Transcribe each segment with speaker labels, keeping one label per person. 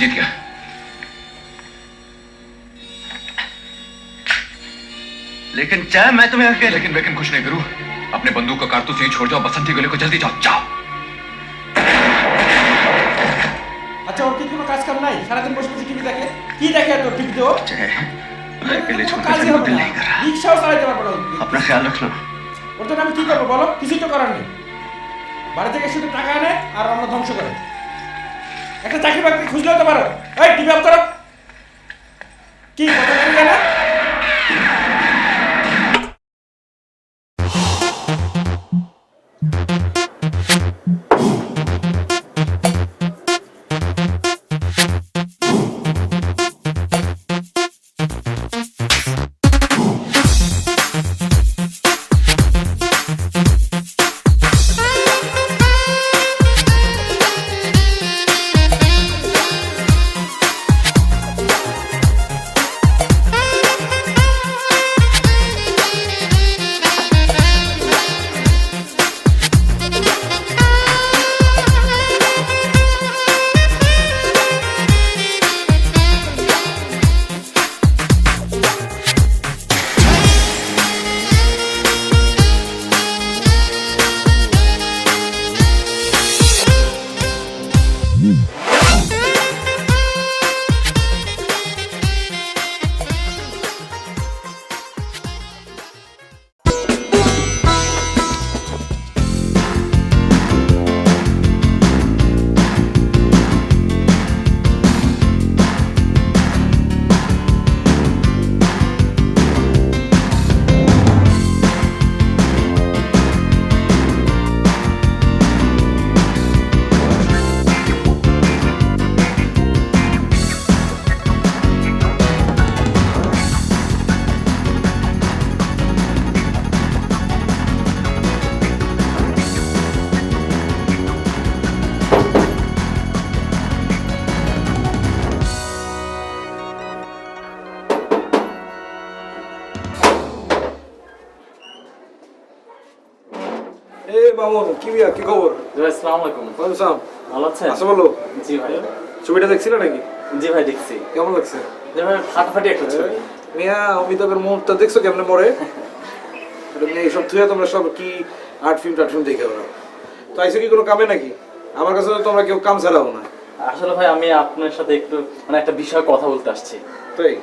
Speaker 1: मैं जीत गया
Speaker 2: लेकिन चाहे मैं तुम्हें अकेले
Speaker 1: लेकिन लेकिन कुछ नहीं करूं अपने बंदूक का कारतूस यहीं छोड़ जाओ बसंती गले को जल्दी जाओ जाओ
Speaker 3: আচ্ছা ওর কি কোনো কাজ কাম নাই সারাদিন বসে বসে টিভি দেখে কি দেখে তোর টিভিতে ও
Speaker 2: चाहे मैं अकेले छोड़कर
Speaker 3: কাজই
Speaker 2: चलने को
Speaker 3: হবে
Speaker 2: दिल
Speaker 3: না
Speaker 2: नहीं कर रहा
Speaker 3: রিক্সাও চালাতে পারবো না ও।
Speaker 2: अपना ख्याल रखना
Speaker 3: ওর জন্য আমি কি করবো বলো কিছুই তো করার নেই বাড়ি থেকে শুধু টাকা আনে আর আমরা ধ্বংস করে একটা চাকরি বাকরি খুঁজলেও তো পারো। এই টিভি অফ করো। কি কথা না
Speaker 4: মামুন কি খবর?
Speaker 5: আসসালামু আলাইকুম।
Speaker 4: ওয়ালাইকুম সালাম
Speaker 5: ভালো আছেন?
Speaker 4: আসো বলো।
Speaker 5: জি ভাই।
Speaker 4: ছবিটা দেখছিলে নাকি?
Speaker 5: জি ভাই দেখছি।
Speaker 4: কেমন লাগছে?
Speaker 5: জি ভাই ফাটাফাটি একটা ছবি।
Speaker 4: মিয়া অমিতাভের মুহূর্তটা দেখছ কেমনে মরে এইসব থুয়া তোমরা সব কি আর্ট ফিল্ম টার্ট ফিল্ম দেখে ওরা তো আইসে কি কোনো কামে নাকি? আমার কাছে তোমরা কেউ কাম ছাড়াও না।
Speaker 5: আসলে ভাই আমি আপনার সাথে একটু মানে একটা বিষয়ে কথা বলতে আসছি।
Speaker 4: তাই?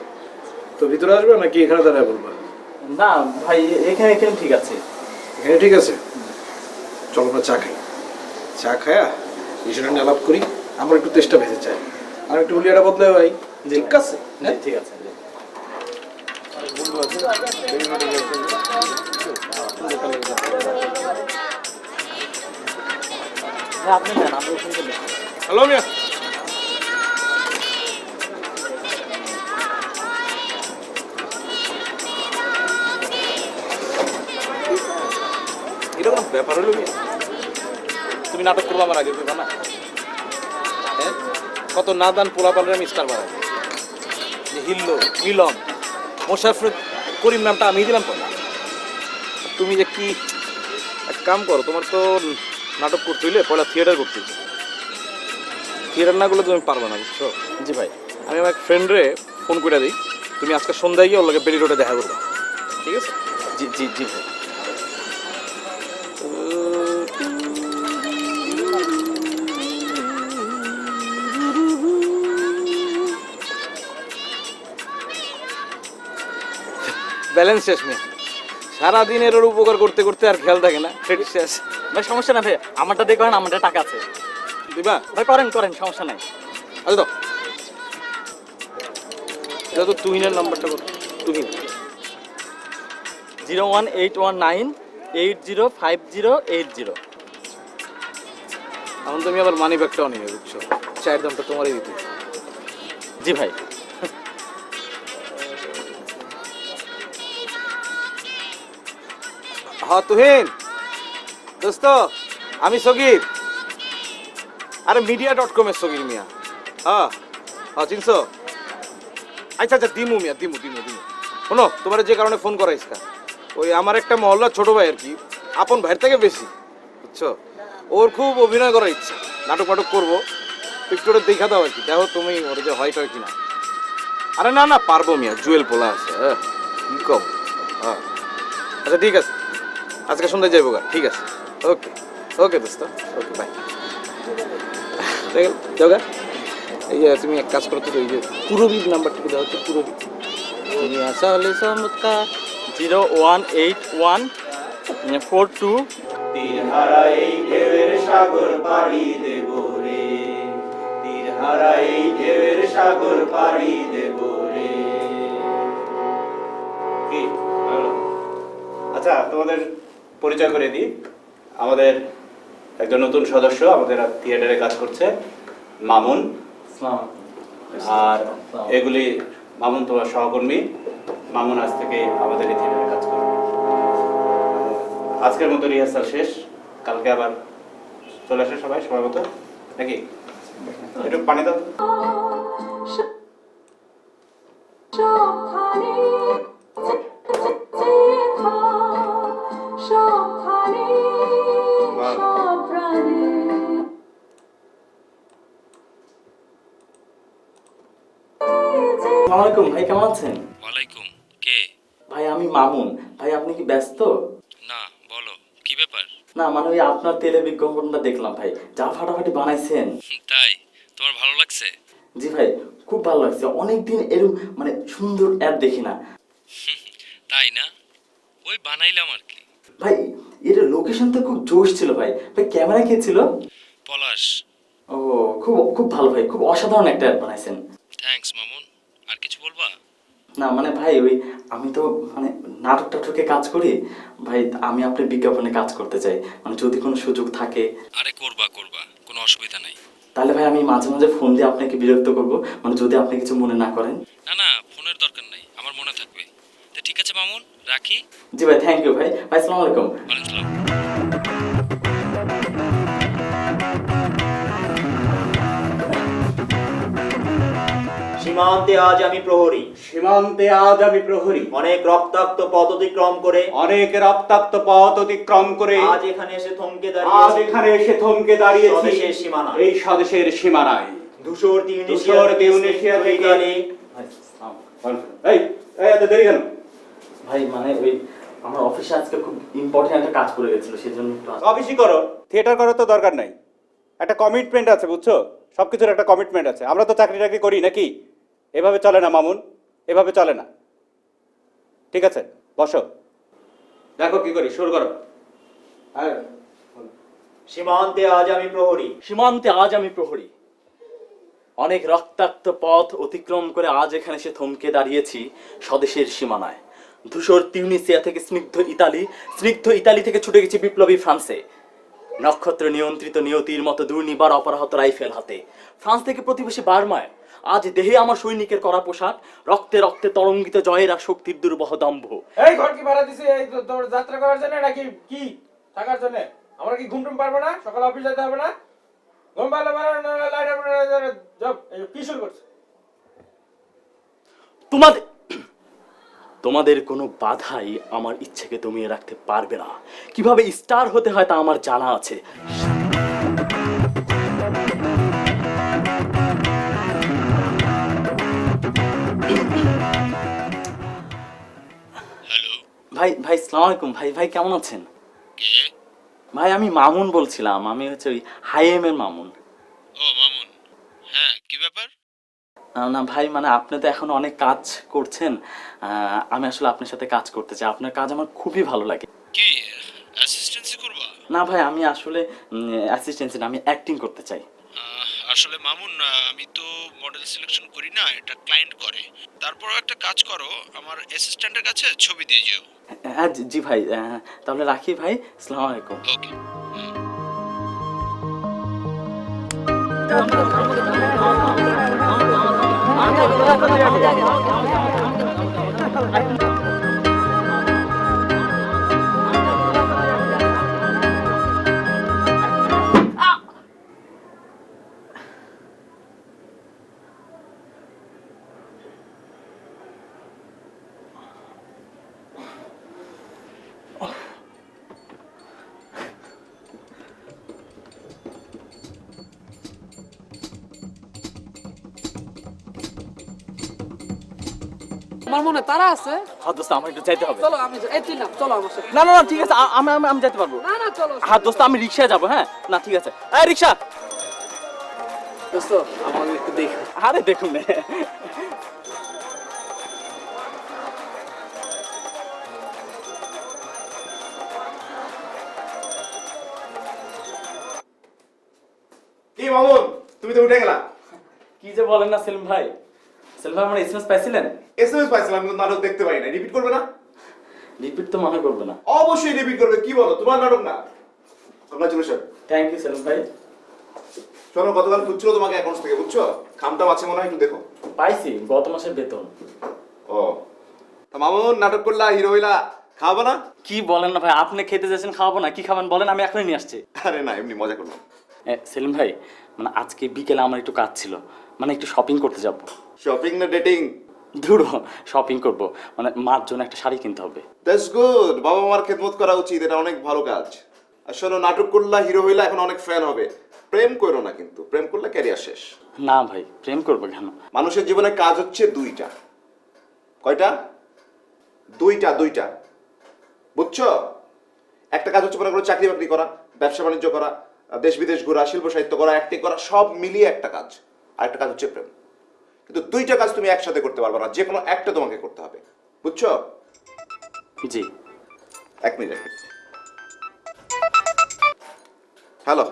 Speaker 4: তো ভিতরে আসবে নাকি এখানে দাঁড়ায় বলবা?
Speaker 5: না ভাই এখানে এখানে ঠিক আছে।
Speaker 4: এখানে ঠিক আছে? চলো আমরা চা খাই। চা খায়া বিষয়টা নিয়ে আলাপ করি আমার একটু তেষ্টা ভেজে চাই। আর একটু হুলিয়াটা বদলে ভাই ঠিক আছে?
Speaker 5: ঠিক আছে। হ্যাঁ, থেকে নেব।
Speaker 4: হ্যালো মিয়া। এটা কোনো ব্যাপার হলো মিয়া। তুমি নাটক করব আমার আগে না? হ্যাঁ? কত নাদান পোলা পালের আমি স্টার বানাই। যে হিল্লো মিলন মোশারফ করিম নামটা আমি দিলাম তো। তুমি যে কি এক কাম করো তোমার তো নাটক করতে হইলে পয়লা থিয়েটার করতে হইবে। থিয়েটার না করলে তুমি পারবে না বুঝছ?
Speaker 5: জি ভাই।
Speaker 4: আমি আমার ফ্রেন্ডরে ফোন করে দিই তুমি আজকে সন্ধ্যায় গিয়ে ওর লগে বেরি রোডে দেখা করবে। ঠিক আছে?
Speaker 5: জি জি জি ভাই।
Speaker 4: ব্যালেন্স শেষ মেয়ে সারাদিন এর ওর উপকার করতে করতে আর খেয়াল থাকে না ক্রেডিট শেষ।
Speaker 5: ভাই সমস্যা না ভাই আমারটা করেন আমারটা টাকা আছে।
Speaker 4: দিবা?
Speaker 5: ভাই করেন করেন সমস্যা নাই।
Speaker 4: আচ্ছা তো এটা তো তুহিনের নাম্বারটা কত Tuhin.
Speaker 5: Zero one eight one nine eight zero five zero eight zero.
Speaker 4: এখন তুমি আবার মানি ব্যাগটাও নিয়ে বুঝছ চায়ের দামটা তোমারই দিতে।
Speaker 5: জি ভাই।
Speaker 4: হ্যাঁ তুহিন। দোস্ত, আমি সগির। আরে মিডিয়া ডট কমের সগির মিয়া। হ্যাঁ হ্যাঁ চিনছো? আচ্ছা আচ্ছা দিমু মিয়া, দিমু দিমু দিমু। শোনো, তোমার যে কারণে ফোন করাইছ ওই আমার একটা মহল্লার ছোট ভাই আর কি, আপন ভাইয়ের থেকে বেশি, বুঝছ? ওর খুব অভিনয় করার ইচ্ছা। নাটক ফাটক করব একটু ওটা দেখা দাও আর কি, দেখো তুমি ওটা যে হয় টয় কিনা। আরে, না না, পারব মিয়া, জুয়েল পোলা আছে হ্যাঁ কম হ্যাঁ। আচ্ছা ঠিক আছে। আজকে সন্ধ্যায় যাইবো গা, ঠিক আছে? ওকে ওকে দোস্ত ওকে বাই যোগা এই যে তুমি এক কাজ করো তো, এই যে পুরবীর নাম্বারটুকু দাও তো পুরবী
Speaker 5: তুমি আসলে চমৎকার zero one eight one four two.
Speaker 6: তীরহারা এই ঢেউয়ের সাগর পাড়ি রে। তীরহারা এই ঢেউয়ের সাগর পাড়ি রে। আচ্ছা তোমাদের পরিচয় করে দিই। আমাদের একজন নতুন সদস্য আমাদের থিয়েটারে কাজ করছে, মামুন। আর এগুলি মামুন তোমার সহকর্মী। মামুন আজ থেকে আমাদের এই থিয়েটারে কাজ করবে। আজকের মতো রিহার্সাল শেষ। কালকে আবার চলে আসে সবাই, সময় মতো। নাকি? একটু পানি দাও।
Speaker 5: আসসালামাইকুম ভাই কেমন আছেন?
Speaker 7: ওয়ালাইকুম কে?
Speaker 5: ভাই আমি মামুন। ভাই আপনি কি ব্যস্ত?
Speaker 7: না বলো কি ব্যাপার?
Speaker 5: না মানে ওই আপনার তেলে বিজ্ঞাপনটা দেখলাম ভাই। যা ফাটাফাটি বানাইছেন।
Speaker 7: তাই। তোমার ভালো লাগছে?
Speaker 5: জি ভাই খুব ভালো লাগছে। অনেকদিন এরকম মানে সুন্দর অ্যাড দেখি না।
Speaker 7: তাই না? ওই বানাইলাম আর কি।
Speaker 5: ভাই এর লোকেশন তো খুব জোশ ছিল ভাই। ভাই ক্যামেরা কে ছিল?
Speaker 7: পলাশ।
Speaker 5: ও খুব খুব ভালো ভাই। খুব অসাধারণ একটা অ্যাড বানাইছেন।
Speaker 7: থ্যাঙ্কস বলবা
Speaker 5: না মানে ভাই ওই আমি তো মানে নাটক টাটকে কাজ করি ভাই আমি আপনার বিজ্ঞাপনে কাজ করতে চাই। মানে যদি কোনো সুযোগ থাকে।
Speaker 7: আরে করবা করবা কোনো অসুবিধা নাই।
Speaker 5: তাহলে ভাই আমি মাঝে মাঝে ফোন দিয়ে আপনাকে বিরক্ত করব মানে যদি আপনি কিছু মনে না করেন।
Speaker 7: না না ফোনের দরকার নাই আমার মনে থাকবে। তো ঠিক আছে মামুন রাখি?
Speaker 5: জি ভাই থ্যাংক ইউ ভাই। ভাই আসসালামু আলাইকুম।
Speaker 6: সীমান্তে আজ আমি প্রহরী। সীমান্তে আজ আমি প্রহরী। অনেক রক্তাক্ত পথ অতিক্রম করে। অনেক রক্তাক্ত পথ অতিক্রম করে। আজ এখানে এসে থমকে দাঁড়িয়ে আজ এখানে এসে থমকে দাঁড়িয়েছি। স্বদেশের সীমানা। এই স্বদেশের সীমানায়। ধূসর তিউনিশিয়া ধূসর তিউনিশিয়া থেকে
Speaker 5: ভাই
Speaker 6: এই এই এত দেরি কেন?
Speaker 5: ভাই মানে ওই আমার অফিসে আজকে খুব ইম্পর্টেন্ট একটা কাজ করে গেছিল সেজন্য একটু আস-
Speaker 6: অফিসই করো। থিয়েটার করার তো দরকার নাই। একটা কমিটমেন্ট আছে বুঝছ? সবকিছুর একটা কমিটমেন্ট আছে। আমরা তো চাকরি টাকরি করি নাকি? এভাবে চলে না মামুন? এভাবে চলে না। ঠিক আছে বসো। দেখো কি করি শুরু করো। সীমান্তে আজ আমি প্রহরী।
Speaker 5: সীমান্তে আজ আমি প্রহরী। অনেক রক্তাক্ত পথ অতিক্রম করে আজ এখানে সে থমকে দাঁড়িয়েছি স্বদেশের সীমানায়। ধূসর তিউনিসিয়া থেকে স্নিগ্ধ ইতালি স্নিগ্ধ ইতালি থেকে ছুটে গেছি বিপ্লবী ফ্রান্সে। নক্ষত্র নিয়ন্ত্রিত নিয়তির মতো দুর্নিবার অপরাহত রাইফেল হাতে। ফ্রান্স থেকে প্রতিবেশী বার্মায়। আজ দেহে আমার সৈনিকের করা পোশাক রক্তে রক্তে তরঙ্গিত জয়ের আর শক্তির দুর্বহ দম্ভ।
Speaker 3: এই ঘর কি ভাড়া দিছে? এই তোর যাত্রা করার জন্য নাকি কি? থাকার জন্য। আমরা কি ঘুম টুম পারব না? সকালে অফিস যেতে হবে না? ঘুম পারলে লাইট জব কি শুরু করছে।
Speaker 5: তোমাদের তোমাদের কোনো বাধাই আমার ইচ্ছেকে দমিয়ে রাখতে পারবে না। কীভাবে স্টার হতে হয় তা আমার জানা আছে। ভাই ভাই সালাম আলাইকুম। ভাই ভাই কেমন আছেন? ভাই আমি মামুন বলছিলাম। আমি হচ্ছে ওই হাইএম এর মামুন।
Speaker 7: ও মামুন হ্যাঁ কি ব্যাপার
Speaker 5: আহ, না ভাই মানে আপনি তো এখন অনেক কাজ করছেন। আমি আসলে আপনার সাথে কাজ করতে চাই। আপনার কাজ আমার খুবই ভালো লাগে।
Speaker 7: কি? অ্যাসিস্ট্যান্সি করবা?
Speaker 5: না ভাই আমি আসলে অ্যাসিস্ট্যান্সি না আমি অ্যাক্টিং করতে চাই।
Speaker 7: আসলে মামুন আমি তো মডেল সিলেকশন করি না এটা ক্লায়েন্ট করে। তারপরও একটা কাজ করো আমার অ্যাসিস্ট্যান্টের কাছে ছবি দিয়ে যেও।
Speaker 5: হ্যাঁ জি- ভাই তাহলে রাখি ভাই সালাম আলাইকুম
Speaker 7: ওকে 頑張ってください。
Speaker 8: তোমার মনে তারা আছে?
Speaker 5: হ্যাঁ দোস্ত আমার একটু যাইতে হবে।
Speaker 8: চলো আমি এই তুই না চলো আমার সাথে।
Speaker 5: না না না ঠিক আছে আমি আমি আমি যেতে পারব।
Speaker 8: না না চলো।
Speaker 5: হ্যাঁ দোস্ত আমি রিক্সায় যাব হ্যাঁ? না ঠিক আছে। এই রিক্সা!
Speaker 8: দোস্ত আমাকে একটু দেখো।
Speaker 5: আরে দেখুন।
Speaker 9: কি মামুন তুমি তো উঠে গেলা।
Speaker 5: কি যে বলেন না সেলিম ভাই। সেলিম ভাই আমার এসএমএস পাইছিলেন?
Speaker 9: এসএমএস পাইছিলাম কিন্তু নাটক দেখতে পাই না রিপিট করবে না?
Speaker 5: রিপিট তো মনে করবে না।
Speaker 9: অবশ্যই রিপিট করবে কি বলো? তোমার নাটক না। কংগ্রাচুলেশন
Speaker 5: থ্যাংক ইউ সেলিম ভাই।
Speaker 9: শোনো গতকাল খুঁজছিল তোমাকে অ্যাকাউন্টস থেকে বুঝছ? খামটাম আছে মনে হয় একটু দেখো।
Speaker 5: পাইছি গত মাসের বেতন।
Speaker 9: ও। তা মামুন নাটক করলা হিরো হইলা খাওয়াবো না?
Speaker 5: কি বলেন না ভাই আপনি খেতে যাচ্ছেন খাওয়াবো না কি খাবেন বলেন আমি এখনই নিয়ে আসছি।
Speaker 9: আরে না এমনি মজা করলাম
Speaker 5: সেলিম ভাই মানে আজকে বিকেলে আমার একটু কাজ ছিল। মানে একটু শপিং করতে যাব।
Speaker 9: শপিং না ডেটিং
Speaker 5: ধুরো শপিং করব। মানে মার জন্য একটা শাড়ি কিনতে হবে।
Speaker 9: দ্যাটস গুড বাবা মার খেদমত করা উচিত এটা অনেক ভালো কাজ। আর শোনো নাটক করলা হিরো হইলা এখন অনেক ফ্যান হবে। প্রেম করো না কিন্তু প্রেম করলে ক্যারিয়ার শেষ।
Speaker 5: না ভাই প্রেম করব কেন?
Speaker 9: মানুষের জীবনে কাজ হচ্ছে দুইটা। কয়টা? দুইটা দুইটা। বুঝছ? একটা কাজ হচ্ছে মনে করো চাকরি বাকরি করা ব্যবসা বাণিজ্য করা দেশ বিদেশ ঘোরা শিল্প সাহিত্য করা অ্যাক্টিং করা সব মিলিয়ে একটা কাজ। আর একটা কাজ হচ্ছে প্রেম। কিন্তু দুইটা কাজ তুমি একসাথে করতে পারবে না যে কোনো একটা তোমাকে করতে হবে। বুঝছ?
Speaker 5: জি।
Speaker 9: এক মিনিট এক মিনিট। হ্যালো।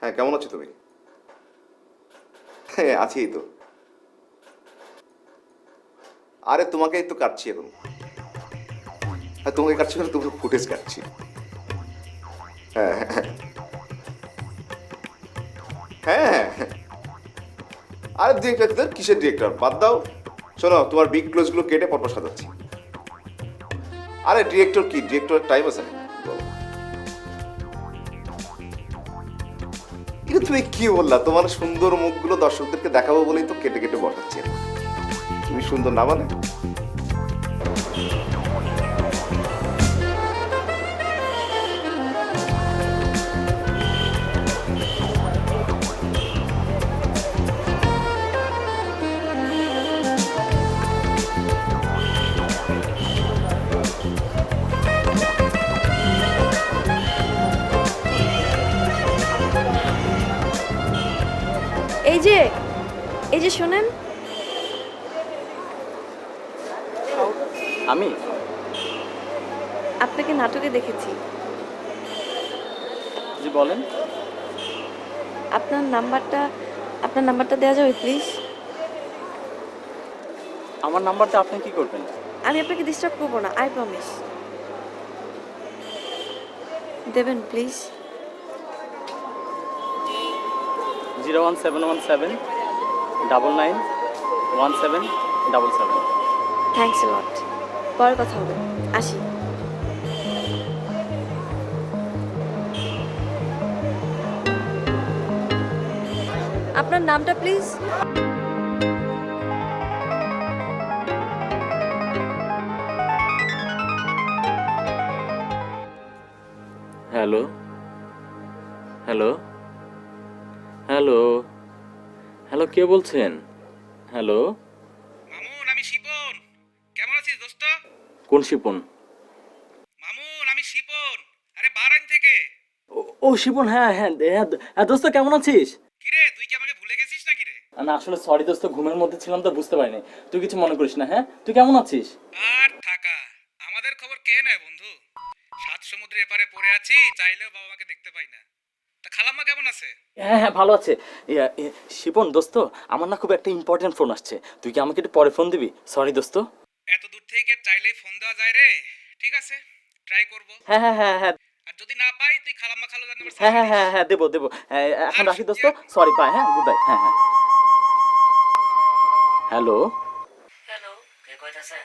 Speaker 9: হ্যাঁ কেমন আছো তুমি? হ্যাঁ আছি তো। আরে তোমাকেই তো কাটছি এখন। হ্যাঁ তোমাকে কাটছি মানে তোমার ফুটেজ কাটছি। হ্যাঁ। হ্যাঁ হ্যাঁ হ্যাঁ। আরে ডিরেক্টর কিসের ডিরেক্টর বাদ দাও। শোনো, তোমার বিগ ক্লোজগুলো কেটে পরপর সাজাচ্ছি। আরে ডিরেক্টর কি? ডিরেক্টর টাইম আছে কিন্তু তুমি কি বললা? তোমার সুন্দর মুখগুলো দর্শকদেরকে দেখাবো বলেই তো কেটে কেটে বসাচ্ছি। তুমি সুন্দর না মানে?
Speaker 10: শোনেন।
Speaker 5: আমি?
Speaker 10: আপনাকে নাটকে দেখেছি।
Speaker 5: জি বলেন।
Speaker 10: আপনার নাম্বারটা আপনার নাম্বারটা দেওয়া যাবে প্লিজ
Speaker 5: আমার নাম্বারটা আপনি কি করবেন?
Speaker 10: আমি আপনাকে ডিস্টার্ব করব না আই প্রমিস দেবেন please
Speaker 5: zero one seven one seven. Double nine one seven double seven
Speaker 10: thanks lot পরে কথা হবে। আসি। আপনার নামটা please
Speaker 5: hello. Hello. Hello. Hello কে বলছেন? হ্যালো?
Speaker 3: মামুন আমি শিপন। কেমন আছিস দোস্ত?
Speaker 5: কোন শিপন?
Speaker 3: মামুন আমি শিপন। আরে বারান থেকে।
Speaker 5: ও- শিপন হ্যাঁ হ্যাঁ হ্যাঁ হ্যাঁ, দোস্ত কেমন আছিস?
Speaker 3: কিরে তুই কি আমাকে ভুলে গেছিস নাকি রে?
Speaker 5: না আসলে সরি দোস্ত ঘুমের মধ্যে ছিলাম তো বুঝতে পারিনি। তুই কিছু মনে করিস না হ্যাঁ? তুই কেমন আছিস?
Speaker 3: আর থাকা। আমাদের খবর কে নেয় বন্ধু? সাত সমুদ্রের এপারে পড়ে আছি চাইলেও বাবা মাকে দেখতে পাই না। তা খালাম্মা কেমন আছে?
Speaker 5: হ্যাঁ হ্যাঁ ভালো আছে। শিপন দোস্ত আমার না খুব একটা ইম্পর্টেন্ট ফোন আসছে। তুই কি আমাকে একটু পরে ফোন দিবি? সরি দোস্ত।
Speaker 3: এত দূর থেকে চাইলেই ফোন দেওয়া যায় রে। ঠিক আছে? ট্রাই করব।
Speaker 5: হ্যাঁ হ্যাঁ হ্যাঁ হ্যাঁ।
Speaker 3: আর যদি না পাই তুই খালাম্মা খালো জানাবার
Speaker 5: হ্যাঁ হ্যাঁ হ্যাঁ হ্যাঁ দেবো দেবো। এখন রাখি দোস্ত। সরি বাই হ্যাঁ গুড বাই হ্যাঁ হ্যাঁ। হ্যালো
Speaker 8: হ্যালো কে কইতাছেন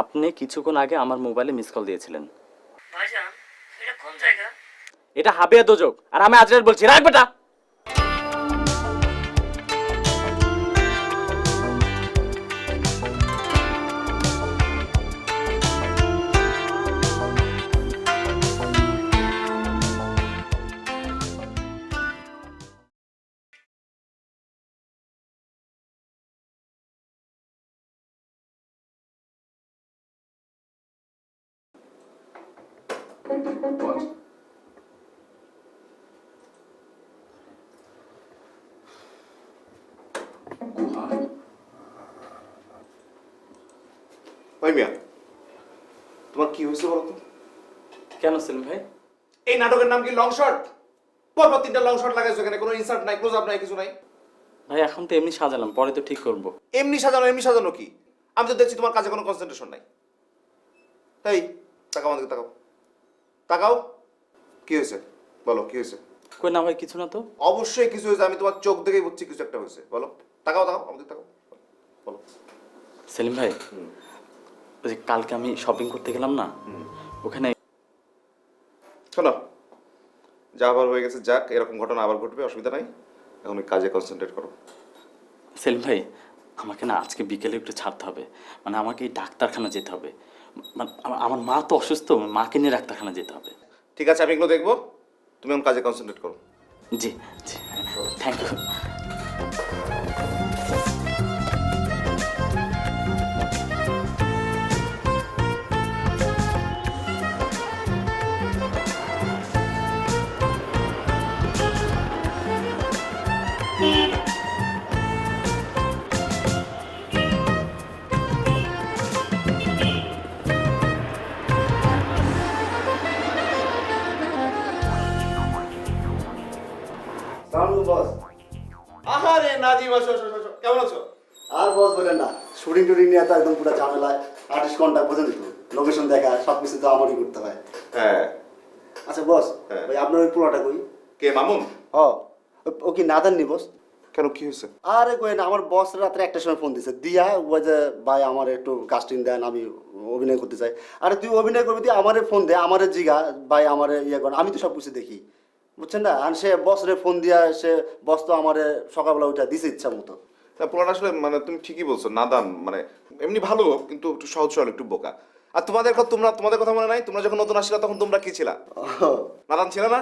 Speaker 5: আপনি কিছুক্ষণ আগে আমার মোবাইলে মিস কল দিয়েছিলেন।
Speaker 8: ভাইজান এটা কোন জায়গা?
Speaker 5: এটা হাবিয়া দোজক। আর আমি আজরাল বলছি। রাখ বেটা!
Speaker 9: হয়েছে বলো তো?
Speaker 5: কেন সেলিম ভাই?
Speaker 9: এই নাটকের নাম কি লং শট পরপর তিনটা লং শট লাগাইছো এখানে কোনো ইনসার্ট নাই ক্লোজ আপ নাই কিছু নাই?
Speaker 5: ভাই এখন তো এমনি সাজালাম পরে তো ঠিক করব।
Speaker 9: এমনি সাজানো এমনি সাজানো কি? আমি তো দেখছি তোমার কাজে কোনো কনসেন্ট্রেশন নাই। এই তাকাও আমাদেরকে তাকাও। তাকাও। কি হয়েছে? বলো কি হয়েছে?
Speaker 5: কই না ভাই কিছু না তো?
Speaker 9: অবশ্যই কিছু হয়েছে আমি তোমার চোখ দেখেই বুঝছি কিছু একটা হয়েছে। বলো তাকাও তাকাও আমাদের তাকাও। বলো।
Speaker 5: সেলিম ভাই ওই যে কালকে আমি শপিং করতে গেলাম না ওখানে
Speaker 9: শোনো যা আবার হয়ে গেছে যাক এরকম ঘটনা আবার ঘটবে অসুবিধা নাই। এখন কাজে কনসেন্ট্রেট করো।
Speaker 5: সেলিম ভাই আমাকে না আজকে বিকেলে একটু ছাড়তে হবে। মানে আমাকে এই ডাক্তারখানা যেতে হবে। মানে আমার- আমার মা তো অসুস্থ মাকে নিয়ে ডাক্তারখানা যেতে হবে।
Speaker 9: ঠিক আছে আমি এগুলো দেখব। তুমি এখন কাজে কনসেন্ট্রেট করো।
Speaker 5: জি জি থ্যাংক ইউ
Speaker 9: আহারে নাজিম আসো আসো আসো, আসো। কেমন আছো?
Speaker 2: আর বস বলেন না। শুটিং টুটিং নিয়ে তো একদম পুরো ঝামেলায়। আর্টিস্ট কন্ট্যাক্ট বোঝেন তো লোকেশন দেখা সব কিছু তো আমারই করতে হয়।
Speaker 9: হ্যাঁ।
Speaker 2: আচ্ছা বস
Speaker 9: হ্যাঁ।
Speaker 2: ভাই আপনার ওই পোলাটা কই?
Speaker 9: কে মামুন?
Speaker 2: হ ও- কি নাদান নি বস?
Speaker 9: কেন কি হয়েছে?
Speaker 2: আরে কই না আমার বস রাত্রে একটা সময় ফোন দিছে। দিয়া ও যে ভাই আমার একটু কাস্টিং দেন আমি অভিনয় করতে চাই। আরে তুই অভিনয় করবি তুই আমারে ফোন দে আমারে জিগা ভাই আমারে ইয়ে কর আমি তো সব কিছু দেখি। বুঝছেন না? আর সে বস রে ফোন দিয়া সে বস তো আমারে সকালবেলা উঠা দিছে ইচ্ছা মতো।
Speaker 9: না পোলাটা আসলে মানে তুমি ঠিকই বলছো নাদান মানে এমনি ভালো কিন্তু একটু সহজ সরল একটু বোকা। আর তোমাদের কথা তোমরা তোমাদের কথা মনে নাই? তোমরা যখন নতুন আসছিলা তখন তোমরা কি ছিলা? নাদান ছিল না?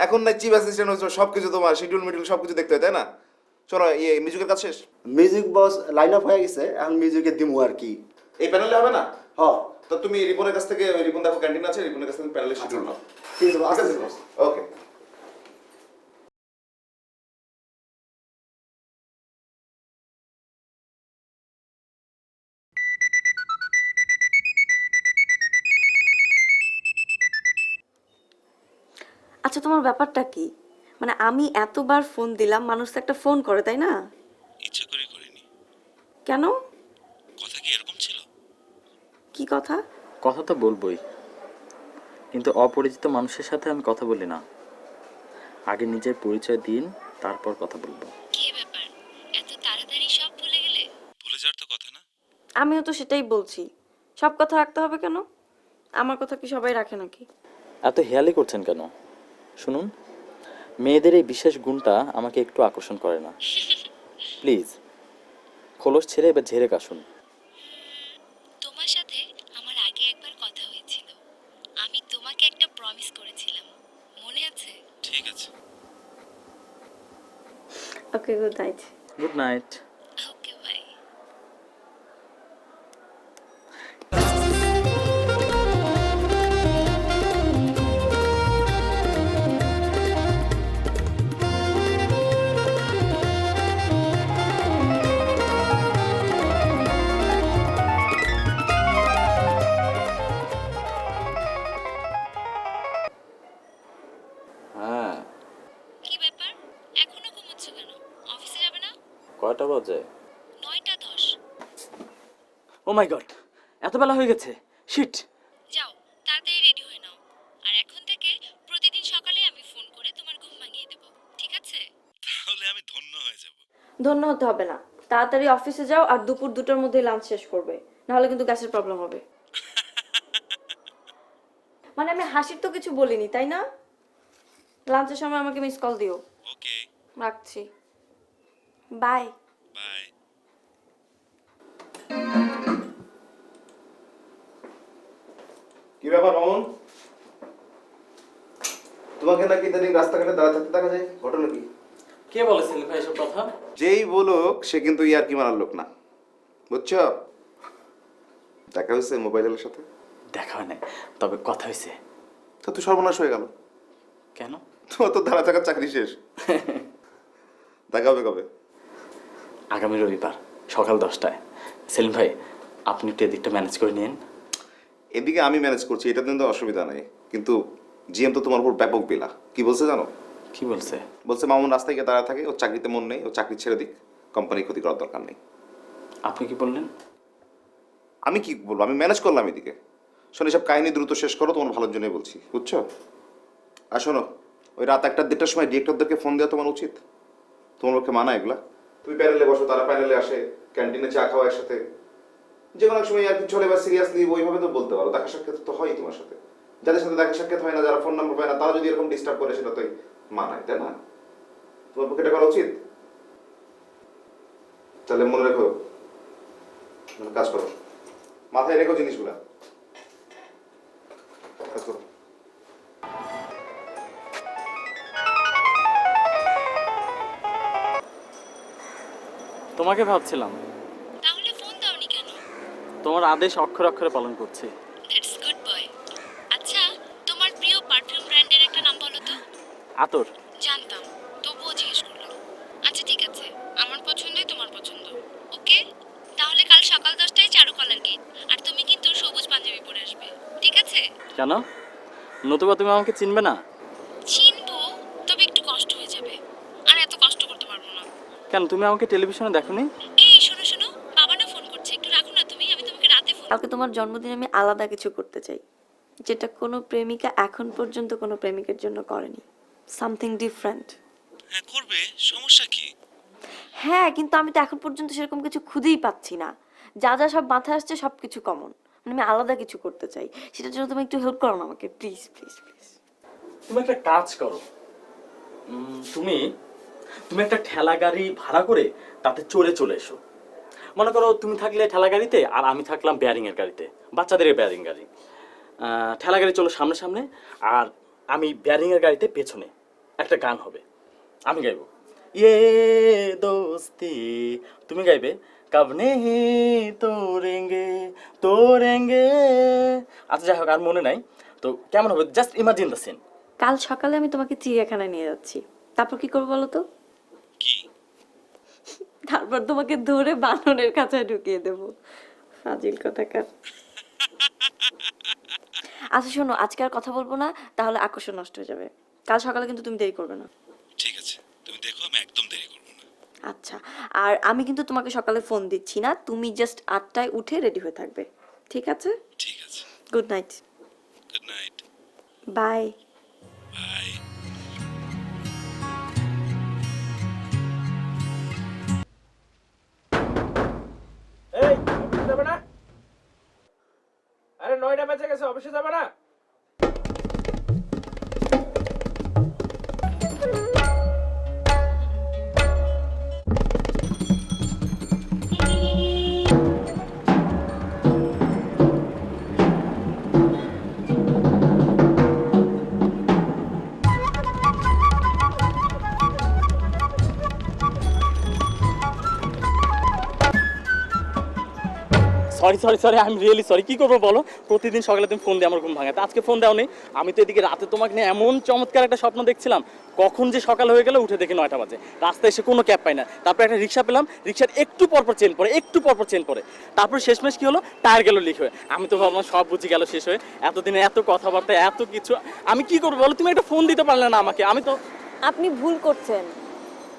Speaker 9: এখন নাই চিফ অ্যাসিস্ট্যান্ট হয়েছে সবকিছু তোমার শিডিউল মিডিউল সবকিছু দেখতে হয় তাই না? চলো ইয়ে মিউজিকের কাজ শেষ?
Speaker 2: মিউজিক বস লাইন আপ হয়ে গেছে এখন মিউজিকে দিমু আর কি।
Speaker 9: এই প্যানেলে হবে না?
Speaker 2: হ।
Speaker 9: তো তুমি রিপনের কাছ থেকে রিপন দেখো ক্যান্টিন আছে রিপনের কাছ থেকে প্যানেলে শিডিউল নাও। ওকে
Speaker 11: আচ্ছা তোমার ব্যাপারটা কি? মানে আমি এতবার ফোন দিলাম মানুষ তো একটা ফোন করে তাই না?
Speaker 7: ইচ্ছা করে করিনি।
Speaker 11: কেন?
Speaker 7: কথা কি এরকম ছিল?
Speaker 11: কি কথা?
Speaker 5: কথা তো বলবোই। কিন্তু অপরিচিত মানুষের সাথে আমি কথা বলি না। আগে নিজের পরিচয় দিন তারপর কথা বলব।
Speaker 11: কি ব্যাপার? এত তাড়াতাড়ি সব ভুলে গেলে?
Speaker 7: ভুলে যাওয়ার তো কথা না।
Speaker 11: আমিও তো সেটাই বলছি। সব কথা রাখতে হবে কেন? আমার কথা কি সবাই রাখে নাকি?
Speaker 5: এত হেয়ালি করছেন কেন? শুনুন মেয়েদের এই বিশেষ গুণটা আমাকে একটু আকর্ষণ করে না। প্লিজ খোলস ছেড়ে এবার ঝেড়ে কাশুন
Speaker 11: তোমার সাথে আমার আগে একবার কথা হয়েছিল আমি তোমাকে একটা প্রমিস করেছিলাম মনে আছে
Speaker 7: ঠিক আছে
Speaker 11: okay good night good
Speaker 5: night বাজে?
Speaker 11: নয়টা দশ।
Speaker 5: ও মাই গড এত বেলা হয়ে গেছে। শিট।
Speaker 11: যাও তাড়াতাড়ি রেডি হয়ে নাও। আর এখন থেকে প্রতিদিন সকালে আমি ফোন করে তোমার ঘুম ভাঙিয়ে দেবো ঠিক আছে?
Speaker 7: তাহলে আমি ধন্য হয়ে যাব।
Speaker 11: ধন্য হতে হবে না। তাড়াতাড়ি অফিসে যাও আর দুপুর দুটোর মধ্যে লাঞ্চ শেষ করবে। নাহলে কিন্তু গ্যাসের প্রবলেম হবে। মানে আমি হাসির তো কিছু বলিনি তাই না? লাঞ্চের সময় আমাকে মিস কল দিও।
Speaker 7: ওকে
Speaker 11: রাখছি। বাই
Speaker 7: বাই
Speaker 9: কি ব্যাপার মামুন? তোমাকে নাকি ইদানিং রাস্তাঘাটে দাঁড়া থাকতে দেখা যায়? ঘটনা কি?
Speaker 5: কে বলে সেলিম ভাই এসব কথা?
Speaker 9: যেই বলুক সে কিন্তু ইয়ার কি মারার লোক না। বুঝছ? দেখা হয়েছে মোবাইলের সাথে?
Speaker 5: দেখা হয় নাই তবে কথা হয়েছে।
Speaker 9: তো তুই সর্বনাশ হয়ে গেল।
Speaker 5: কেন?
Speaker 9: তোমার তো ধারা থাকার চাকরি শেষ। দেখা হবে কবে?
Speaker 5: আগামী রবিবার সকাল দশটায়। সেলিম ভাই আপনি একটু এদিকটা ম্যানেজ করে নিন।
Speaker 9: এদিকে আমি ম্যানেজ করছি এটা কিন্তু অসুবিধা নেই। কিন্তু জিএম তো তোমার উপর ব্যাপক বিলা। কি বলছে জানো?
Speaker 5: কি বলছে?
Speaker 9: বলছে মামুন রাস্তায় গিয়ে দাঁড়া থাকে ও চাকরিতে মন নেই ও চাকরি ছেড়ে দিক কোম্পানির ক্ষতি করার দরকার নেই।
Speaker 5: আপনি কি বললেন?
Speaker 9: আমি কি বলব? আমি ম্যানেজ করলাম এদিকে। শোনো সব কাহিনী দ্রুত শেষ করো তোমার ভালোর জন্যই বলছি বুঝছ? আর শোনো ওই রাত একটা দেড়টার সময় ডিরেক্টরদেরকে ফোন দেওয়া তোমার উচিত? তোমার পক্ষে মানা এগুলা? তুমি প্যানেলে বসো তারা প্যানেলে আসে ক্যান্টিনে চা খাওয়া একসাথে। যে কোনো সময় আর কি চলে বা সিরিয়াসলি ওইভাবে তো বলতে পারো। দেখা সাক্ষাৎ তো হয় তোমার সাথে। যাদের সাথে দেখা সাক্ষাৎ হয় না, যারা ফোন নাম্বার পায় না, তারা যদি এরকম ডিস্টার্ব করে, সেটা তো মানায়, তাই না? তোমার পক্ষে এটা করা উচিত? তাহলে মনে রেখো মানে কাজ করো। মাথায় রেখো জিনিসগুলা। কাজ করো
Speaker 5: তোমাকে ভাবছিলাম
Speaker 11: তাহলে ফোন দাওনি কেন
Speaker 5: তোমার আদেশ অক্ষরে অক্ষরে পালন করছি।
Speaker 11: দ্যাটস গুড বয় আচ্ছা তোমার প্রিয় পারফিউম ব্র্যান্ডের একটা নাম বলো তো।
Speaker 5: আতর।
Speaker 11: জানতাম তবুও জিজ্ঞেস করলাম। আচ্ছা ঠিক আছে। আমার পছন্দই তোমার পছন্দ। ওকে? তাহলে কাল সকাল দশটায় চারুকলার গেট আর তুমি কিন্তু সবুজ পাঞ্জাবি পরে আসবে। ঠিক আছে?
Speaker 5: কেন? নতুবা তুমি আমাকে চিনবে না?
Speaker 11: চিনবো তবে একটু কষ্ট হয়ে যাবে। আর এত কষ্ট করতে পারব না।
Speaker 5: কেন তুমি আমাকে টেলিভিশনে দেখোনি
Speaker 11: এই শোনো শোনো বাবা না ফোন করছে একটু রাখো না তুমি আমি তোমাকে রাতে ফোন
Speaker 10: কালকে তোমার জন্মদিনে আমি আলাদা কিছু করতে চাই। যেটা কোনো প্রেমিকা এখন পর্যন্ত কোনো প্রেমিকের জন্য করেনি। সামথিং ডিফারেন্ট
Speaker 7: হ্যাঁ করবে। সমস্যা কি?
Speaker 10: হ্যাঁ কিন্তু আমি তো এখন পর্যন্ত সেরকম কিছু খুঁজেই পাচ্ছি না। যা যা সব মাথায় আসছে সব কিছু কমন মানে আমি আলাদা কিছু করতে চাই। সেটার জন্য তুমি একটু হেল্প করো না আমাকে প্লিজ প্লিজ প্লিজ
Speaker 5: তুমি একটা কাজ করো। উম, তুমি তুমি একটা ঠেলা গাড়ি ভাড়া করে তাতে চড়ে চলে এসো। মনে করো তুমি থাকলে ঠেলা গাড়িতে আর আমি থাকলাম বেয়ারিং এর গাড়িতে বাচ্চাদের বেয়ারিং গাড়ি। ঠেলা গাড়ি চলো সামনে সামনে আর আমি বেয়ারিং এর গাড়িতে পেছনে একটা গান হবে। আমি গাইবো ইয়ে দোস্তি তুমি গাইবে কবনে তোরেঙ্গে তোরেঙ্গে। আচ্ছা যাই হোক আর মনে নাই। তো কেমন হবে? জাস্ট ইমাজিন দ্য সিন
Speaker 10: কাল সকালে আমি তোমাকে চিড়িয়াখানায় নিয়ে যাচ্ছি। তারপর কি করব বলো তো?
Speaker 7: কি?
Speaker 10: তারপর তোমাকে ধরে বানরের কাছে ঢুকিয়ে দেবো। ফাজিল কথাকার। আচ্ছা শোনো আজকে আর কথা বলব না তাহলে আকর্ষণ নষ্ট হয়ে যাবে। কাল সকালে কিন্তু তুমি দেরি করবে না।
Speaker 7: ঠিক আছে তুমি দেখো আমি একদম দেরি করব না।
Speaker 10: আচ্ছা আর আমি কিন্তু তোমাকে সকালে ফোন দিচ্ছি না তুমি জাস্ট আটটায় উঠে রেডি হয়ে থাকবে। ঠিক আছে?
Speaker 7: ঠিক আছে।
Speaker 10: Good
Speaker 7: night good
Speaker 10: night
Speaker 7: bye
Speaker 3: bye অফিসে যাবে না?
Speaker 5: সরি সরি সরি আমি রিয়েলি সরি কি করব বলো? প্রতিদিন সকালে তুমি ফোন দিয়ে আমার ঘুম ভাঙাতে। আজকে ফোন দাও আমি তো এদিকে রাতে তোমাকে নিয়ে এমন চমৎকার একটা স্বপ্ন দেখছিলাম। কখন যে সকাল হয়ে গেল, উঠে দেখি নয়টা বাজে। রাস্তায় এসে কোনো ক্যাব পাই না। তারপরে একটা রিক্সা পেলাম। রিক্সার একটু পরপর চেন পড়ে একটু পরপর চেন পড়ে তারপর শেষমেশ কি হলো? টায়ার গেল লিক হয়ে। আমি তো ভাবলাম সব বুঝে গেল শেষ হয়ে। এতদিনে এত কথাবার্তা, এত কিছু। আমি কি করব বলো? তুমি একটা ফোন দিতে পারলে না আমাকে। আমি তো
Speaker 10: আপনি ভুল করছেন।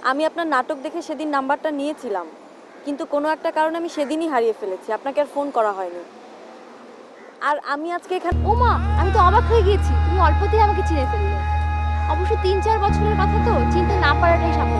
Speaker 10: আমি আপনার নাটক দেখে সেদিন নাম্বারটা নিয়েছিলাম। কিন্তু কোনো একটা কারণে আমি সেদিনই হারিয়ে ফেলেছি। আপনাকে আর ফোন করা হয়নি। আর আমি আজকে এখানে
Speaker 11: ওমা, আমি তো অবাক হয়ে গিয়েছি। তুমি অল্পতেই আমাকে চিনে ফেললে। অবশ্য তিন চার বছরের কথা তো, চিনতে না পারাটাই স্বাভাবিক।